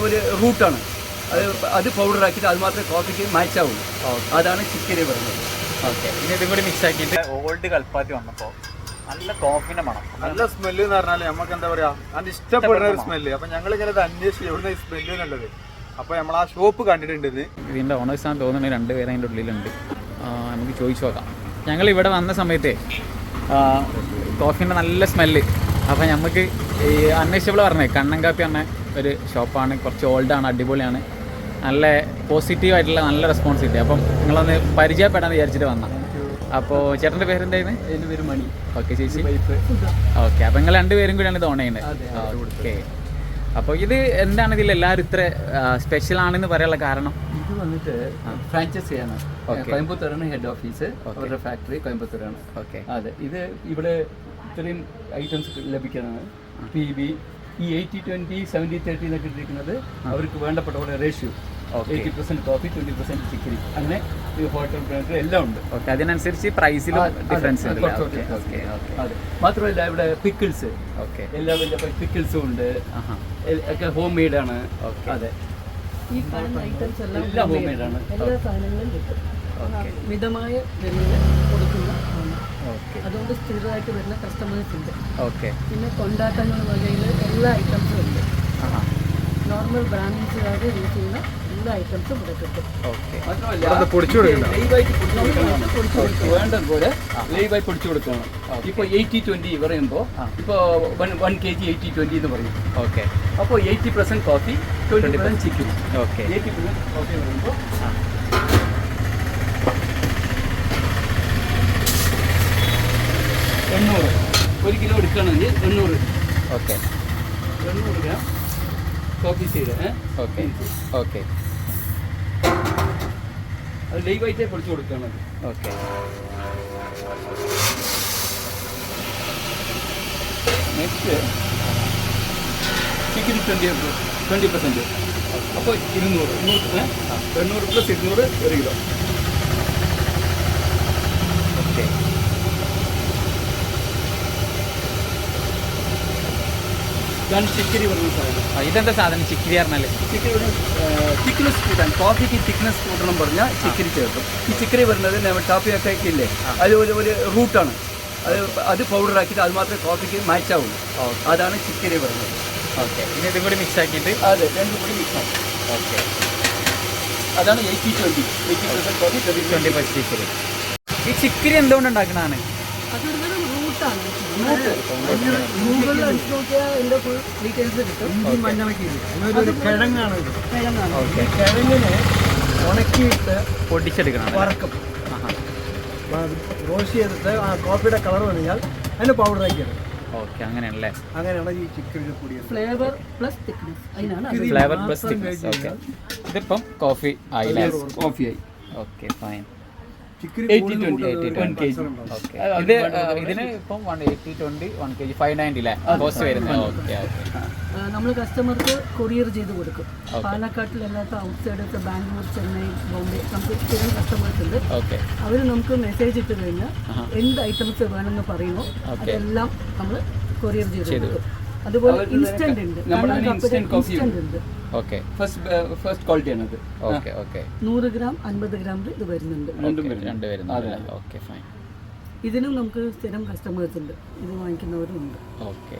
ഒരു റൂട്ടാണ്. അത് അത് പൗഡർ ആക്കിയിട്ട് അത് മാത്രമേ കോഫിക്ക് മാച്ച് ആവുള്ളൂ. അതാണ് ചിക്കനെ പറയുന്നത്. ഓക്കെ ഇനി ഇതും കൂടി മിക്സ് ആക്കിയിട്ട് ഓൾഡ് കൽപ്പാത്തി വന്നപ്പോൾ നല്ല കോഫിന്റെ മണം. നല്ല സ്മെല്ല് എന്ന് പറഞ്ഞാൽ നമുക്ക് എന്താ പറയാ അത് ഇഷ്ടപ്പെടുന്ന ഒരു സ്മെല്ല് അപ്പൊ ഞങ്ങൾ ഇങ്ങനെ അന്വേഷിച്ച് എവിടെ സ്മെല്ല് എന്നുള്ളത് അപ്പോൾ നമ്മൾ ആ ഷോപ്പ് കണ്ടിട്ടുണ്ട് ഇത്. ഇതിന്റെ ഓണേഴ്സ് ആണെന്ന് തോന്നുന്നത് രണ്ട് പേരെ അതിന്റെ ഉള്ളിലുണ്ട്. നമുക്ക് ചോദിച്ചു നോക്കാം. ഞങ്ങൾ ഇവിടെ വന്ന സമയത്ത് കോഫീന്റെ നല്ല സ്മെല്ല് അപ്പം നമുക്ക് ഈ അന്വേഷിച്ചപ്പോൾ പറഞ്ഞേ കണ്ണൻ കാപ്പി പറഞ്ഞ ഒരു ഷോപ്പാണ്. കുറച്ച് ഓൾഡാണ് അടിപൊളിയാണ്. നല്ല പോസിറ്റീവ് ആയിട്ടുള്ള നല്ല റെസ്പോൺസ് കിട്ടി. അപ്പം നിങ്ങളൊന്ന് പരിചയപ്പെടാൻ വിചാരിച്ചിട്ട് വന്ന. അപ്പോൾ ചേട്ടന്റെ പേരെന്തായിരുന്നു എന്റെ പേര് മണി. ഓക്കെ ചേച്ചി. ഓക്കെ അപ്പം നിങ്ങൾ രണ്ടുപേരും കൂടിയാണ് ഇത് ഓൺ ചെയ്യുന്നത്. ഓക്കെ അപ്പോൾ ഇത് എന്താണ് ഇതിൽ എല്ലാവരും ഇത്ര സ്പെഷ്യൽ ആണെന്ന് പറയാനുള്ള കാരണം? ഇത് വന്നിട്ട് ഫ്രാഞ്ചൈസിയാണ്. കോയമ്പത്തൂരാണ് ഹെഡ് ഓഫീസ് അവരുടെ ഫാക്ടറി കോയമ്പത്തൂരാണ്. ഓക്കെ അതെ ഇത് ഇവിടെ ഇത്രയും ഐറ്റംസ് ലഭിക്കുന്നതാണ് പി ബി ഈ എയ്റ്റി ട്വന്റി സെവന്റി തേർട്ടി എന്നൊക്കെ ഇട്ടിരിക്കുന്നത് അവർക്ക് വേണ്ടപ്പെട്ട പോലെ ratio. Eighty percent coffee twenty percent chicory അങ്ങനെ ഈ ഹോട്ടൽ ബ്രാൻഡ് എല്ലാം ഉണ്ട്. ഓക്കെ അതിനനുസരിച്ച് പ്രൈസിലും ഡിഫറൻസ് അതെ. മാത്രമല്ല ഇവിടെ പിക്കിൾസ് ഓക്കെ എല്ലാ വലിയ പിക്കിൾസും ഉണ്ട്. ഒക്കെ ഹോം മെയ്ഡ് ആണ്. അതെ. ഈ കാണുന്ന ഐറ്റംസ് എല്ലാം ഹോം homemade ആണ്. ആണ്. എല്ലാ സാധനങ്ങളും കിട്ടും. ഓക്കെ മിതമായ. അതുകൊണ്ട് സ്ഥിരമായിട്ട് വരുന്ന കസ്റ്റമേഴ്സ് ഉണ്ട്. ഓക്കെ. പിന്നെ കൊണ്ടാട്ടങ്ങൾ വകയിൽ എല്ലാ ഐറ്റംസും ഉണ്ട്. ആഹാ. നോർമൽ ബ്രാൻഡിൻസുകാരെ യൂസ് ചെയ്യുന്ന എല്ലാ ഐറ്റംസും ഇവിടെ കിട്ടും. ലൈവായി പൊടിച്ചു കൊടുക്കണം. ഇപ്പോൾ എയ്റ്റി ട്വന്റി പറയുമ്പോൾ ഇപ്പോൾ one one K G eighty twenty എന്ന് പറയും. ഓക്കെ. അപ്പോൾ eighty percent coffee twenty percent chicken okay. Eighty percent coffee പറയുമ്പോൾ എണ്ണൂറ് ഒരു കിലോ എടുക്കുകയാണെങ്കിൽ എണ്ണൂറ്. ഓക്കെ. എണ്ണൂറ് gram coffee seed okay. Okay. അത് ലൈവായിട്ടേ പൊളിച്ച് കൊടുക്കുകയാണ് okay. Next chicken twenty twenty percent അപ്പോൾ ഇരുന്നൂറ്? എണ്ണൂറ് പ്ലസ് ഇരുന്നൂറ് ഒരു കിലോ ഓക്കെ ഇതാണ് ചിക്കരി പറഞ്ഞ സാധനം. ഇതെന്താ സാധനം? ചിക്കിരി പറഞ്ഞാൽ ചിക്കരി തിക്നെസ് കൂട്ടാൻ കോഫിക്ക് തിക്നെസ് കൂട്ടണം പറഞ്ഞാൽ ചിക്കിരി ചേർക്കും. ഈ ചിക്കിരി വരുന്നത് നമ്മൾ ഒക്കെ ഇല്ലേ അത് ഒരു ഒരു റൂട്ടാണ് അത് അത് പൗഡർ ആക്കിയിട്ട് അത് മാത്രമേ കോഫിക്ക് മാച്ച് ആവുള്ളൂ. അതാണ് ചിക്കിരി പറഞ്ഞത് ഓക്കെ. ഇനി ഇതും കൂടി മിക്സ് ആക്കിയിട്ട്? അതെ രണ്ടും കൂടി മിക്സ് ആവും ഓക്കെ. അതാണ് eighty twenty eighty percent coffee twenty twenty five chicory. ഈ ചിക്കിരി എന്തുകൊണ്ട് ഉണ്ടാക്കുന്നതാണ് അതൊരു ഗൂഗിളിൽ അടിച്ച് നോക്കിയാൽ എന്റെ ഫുൾ ഡീറ്റെയിൽസ് കിട്ടും ഒരു കിഴങ്ങാണ് ഇത് കിഴങ്ങാണ് ഓക്കെ കിഴങ്ങിനെ ഉണക്കിയിട്ട് പൊടിച്ചെടുക്കണം വറക്കും റോസ്റ്റ് ചെയ്തിട്ട് ആ കോഫിയുടെ കളർ വന്നാൽ അതിന് പൗഡർ ആക്കിയത് ഓക്കെ അങ്ങനെയാണല്ലേ? അങ്ങനെയാണ് ഈ ചിക്കൻ ഫ്ലേവർ പ്ലസ് തിക്നെസ് അതിനാണ് ഫ്ലേവർ പ്ലസ് തിക്നെസ് ഓക്കെ ഇതിപ്പം കോഫി ആയില്ലേ? കോഫിയായി ഓക്കെ ഫൈൻ എയ്റ്റി ഇത് ഇതിന് ഇപ്പം one eighty twenty one K G five ninety അല്ലേ കോസ്റ്റ് വരുന്നത്. Okay okay. നമ്മൾ കസ്റ്റമർക്ക് കൊറിയർ ചെയ്ത് കൊടുക്കും. പാലക്കാട്ടിലല്ലാത്ത ഔട്ട്സൈഡ് ബാംഗ്ലൂർ ചെന്നൈ ബോംബെ നമുക്ക് സ്ഥിരം കസ്റ്റമേഴ്സ് ഉണ്ട് ഓക്കെ. അവർ നമുക്ക് മെസ്സേജ് ഇട്ട് കഴിഞ്ഞാൽ എന്ത് ഐറ്റംസ് വേണമെന്ന് പറയുമോ അതെല്ലാം നമ്മൾ കൊറിയർ ചെയ്ത് കൊടുക്കും. അതുപോലെ ഇൻസ്റ്റന്റ് ഉണ്ട്. instant ഉണ്ട്. ഓക്കെ ഫസ്റ്റ് ഫസ്റ്റ് ക്വാളിറ്റിയാണ് അത് ഓക്കെ ഓക്കെ നൂറ് ഗ്രാം അൻപത് ഗ്രാമിൽ ഇത് വരുന്നുണ്ട്. രണ്ടും രണ്ട് വരുന്നുണ്ട് ഓക്കെ ഫൈൻ ഇതിനും നമുക്ക് സ്ഥിരം കസ്റ്റമേഴ്സ് ഉണ്ട്. ഇത് വാങ്ങിക്കുന്നവരും ഉണ്ട്. ഓക്കെ